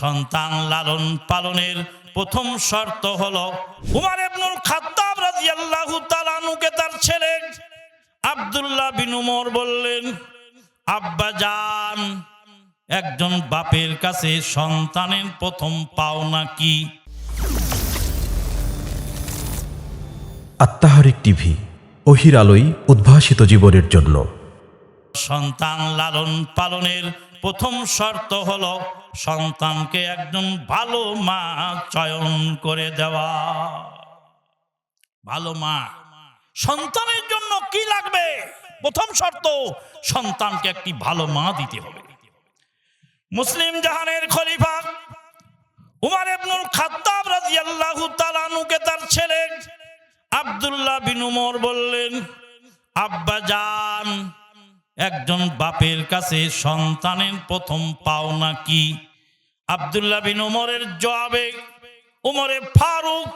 সন্তান লালন পালনের প্রথম শর্ত হলো উমার ইবনুল খাত্তাব রাদিয়াল্লাহু তাআলা আনহুকে তার ছেলে আব্দুল্লাহ বিন উমর বললেন আব্বা যান একজন বাপের কাছে সন্তানের প্রথম পাওনা কি? আত্মাহারিক টিভি অহির আলোয় উদ্ভাসিত জীবনের জন্য। সন্তান লালন পালনের প্রথম শর্ত হলো সন্তানকে একজন ভালো মা চয়ন করে দেওয়া। ভালো মা। সন্তানের জন্য কি লাগবে? প্রথম শর্ত, সন্তানকে একটি ভালো মা দিতে হবে। মুসলিম জাহানের খলিফা উমার ইবনুল খাত্তাব রাদিয়াল্লাহু তাআলা আনহুকে তার ছেলে আব্দুল্লাহ বিন উমর বললেন, আব্বা যান একজন বাপের কাছে সন্তানের প্রথম পাওনা কি? আব্দুল্লাহ বিন উমরের জবাবে উমরে ফারুক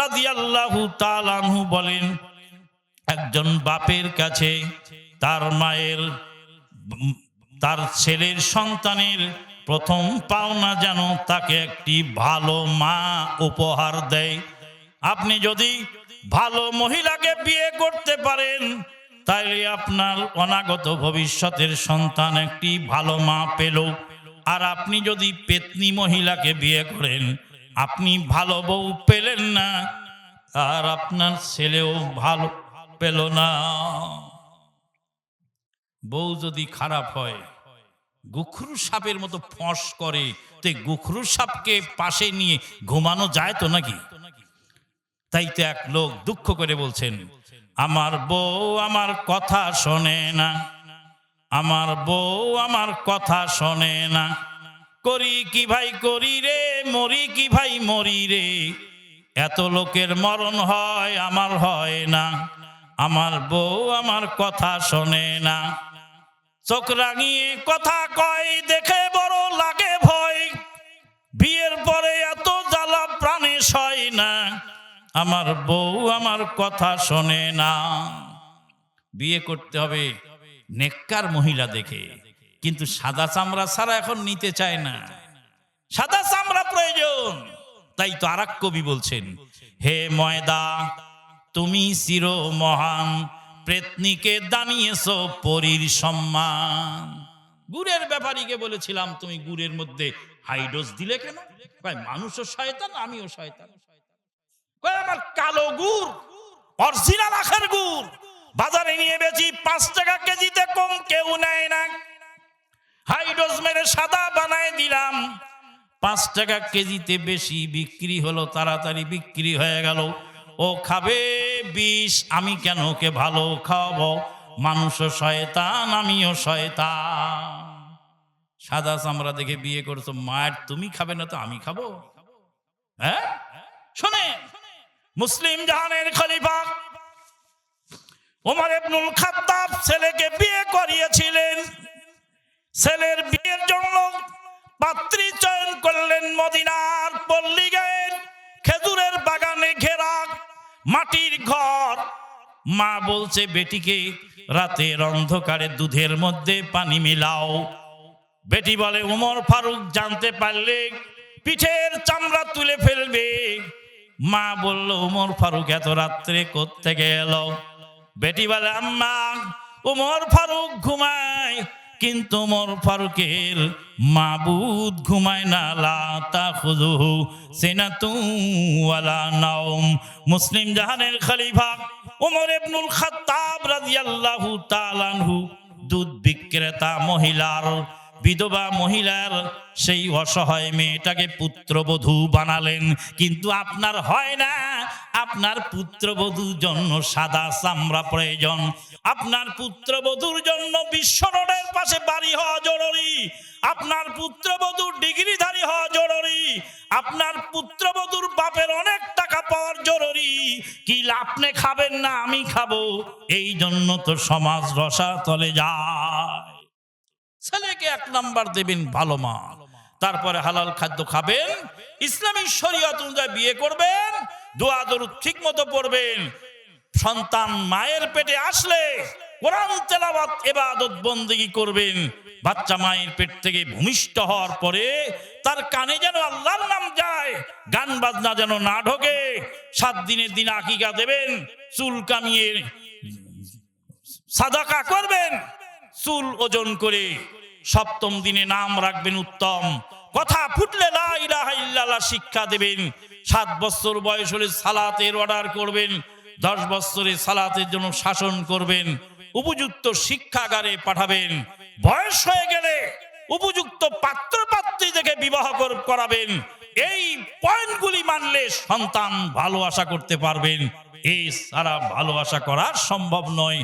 রাদিয়াল্লাহু তাআলা আনহু বলেন, একজন বাপের কাছে তার মায়ের, তার ছেলের সন্তানের প্রথম পাওনা যেন তাকে একটি ভালো মা উপহার দেয়। আপনি যদি ভালো মহিলাকে বিয়ে করতে পারেন তাইলে আপনার অনাগত ভবিষ্যতের সন্তান একটি ভালো মা পেল। আর আপনি যদি পেতনি মহিলাকে বিয়ে করেন, আপনি ভালো বউ পেলেন না, আর আপনার ছেলেও ভালো পেল না। বউ যদি খারাপ হয়, গুখরু সাপের মতো ফস করে, তো গুখরু সাপকে পাশে নিয়ে ঘুমানো যায় তো নাকি? তাই তো এক লোক দুঃখ করে বলছেন আমার বউ আমার কথা শোনে না। আমার বউ আমার কথা শোনে না। করি কি ভাই করি রে, মরি কি ভাই মরি রে। এত লোকের মরণ হয়, আমার হয় না। আমার বউ আমার কথা শোনে না। চোখ রাঙিয়ে কথা কয়, দেখে বড় লাগে ভয়। বিয়ের পরে এত জ্বালা প্রাণে সয় না। আমার বউ আমার কথা শোনে না। বিয়ে করতে হবে। নেককার মহিলা দেখে। কিন্তু সাদা চামড়া ছাড়া এখন নিতে চায় না। সাদা চামড়া প্রয়োজন। তাই তো আর কবি বলছেন, হে ময়দা, তুমি চির মহান। প্রেতনিকে দানিয়েছ পরীর সম্মান। গুড়ের ব্যাপারীকে বলেছিলাম, তুমি গুড়ের মধ্যে হাইডোজ দিলে কেন? মানুষও শয়তান, আমিও শয়তান। আমার কালো গুড় অরিজিনাল আখের গুড়। বাজারে নিয়ে বেচি পাঁচ টাকা কেজিতে কম কেউ নেয় না। হাইডোজ মেরে সাদা বানায় দিলাম। পাঁচ টাকা কেজিতে বেশি বিক্রি হলো, তাড়াতাড়ি বিক্রি হয়ে গেল। ও খাবে বিষ, আমি কেন ওকে ভালো খাওয়াবো? মানুষও শয়তান, আমিও শয়তান। সাদা চামড়া দেখে বিয়ে করছ, মায়ের তুমি খাবে না তো আমি খাব? হ্যাঁ? মুসলিম জাহানের খলিফা। ওমর ইবনুল খাত্তাব ছেলেকে বিয়ে করিয়েছিলেন। ছেলের বিয়ের জন্য পাত্রী চয়ন করলেন মদিনার পল্লী গায়ের খেজুরের বাগানে ঘেরা মাটির ঘর। মা বলছে, বেটিকে রাতের অন্ধকারে দুধের মধ্যে পানি মিলাও। বেটি বলে, উমর ফারুক জানতে পারলে পিঠের চামড়া তুলে ফেলবে। মা বলল, উমর ফারুক এত রাত্রে কোত্থেকে এলো? বেটি বলে, আম্মা, উমর ফারুক ঘুমায়, কিন্তু উমর ফারুকের মাবুদ ঘুমায় না। লা তাখুযুহু সিনাতুন ওয়ালা নাওম। মুসলিম জাহানের খলিফা ওমর ইবনুল খাত্তাব রাদিয়াল্লাহু তাআলা দুধ বিক্রেতা, মহিলার বিধবা মহিলার সেই অসহায় মেয়েটাকে পুত্রবধূ বানালেন। কিন্তু আপনার হয় না। আপনার পুত্রবধূর জন্য সাদা চামড়া প্রয়োজন। আপনার পুত্রবধূর জন্য বিশ্ব রোডের পাশে বাড়ি হওয়া জরুরি। আপনার পুত্রবধূর ডিগ্রিধারী হওয়া জরুরি। আপনার পুত্রবধূর বাপের অনেক টাকা পাওয়ার জরুরি। কি আপনি খাবেন না আমি খাব? এই জন্য তো সমাজ রসা তলে যায়। এক নাম্বার দেবেন ভালো মা। তারপরে হালাল খাদ্য খাবেন, ইসলামী শরীয়ত অনুযায়ী বিয়ে করবেন, দোয়া দরুদ ঠিক মতো পড়বেন। সন্তান মায়ের পেটে আসলে কোরআন তেলাওয়াত, এবাদত বন্দেগি করবেন। বাচ্চা মায়ের পেট থেকে ভূমিষ্ঠ হওয়ার পরে তার কানে যেন আল্লাহর নাম যায়, গান বাজনা যেন না ঢোকে, সাত দিনের দিন আকিকা দেবেন, চুল কামিয়ে সাদাকা করবেন, চুল ওজন করে সপ্তম দিনে নাম রাখবেন উত্তম। কথা ফুটলে লা ইলাহা ইল্লাল্লাহ শিক্ষা দেবেন। সাত বছর বয়স হলে সালাতের অর্ডার করবেন। দশ বছরে সালাতের জন্য শাসন করবেন। উপযুক্ত শিক্ষাগারে পাঠাবেন। বয়স হয়ে গেলে উপযুক্ত পাত্র পাত্রী দেখে বিবাহ করাবেন। এই পয়েন্টগুলি মানলে সন্তান ভালো আশা করতে পারবেন। এই সারা ভালো আশা করা সম্ভব নয়।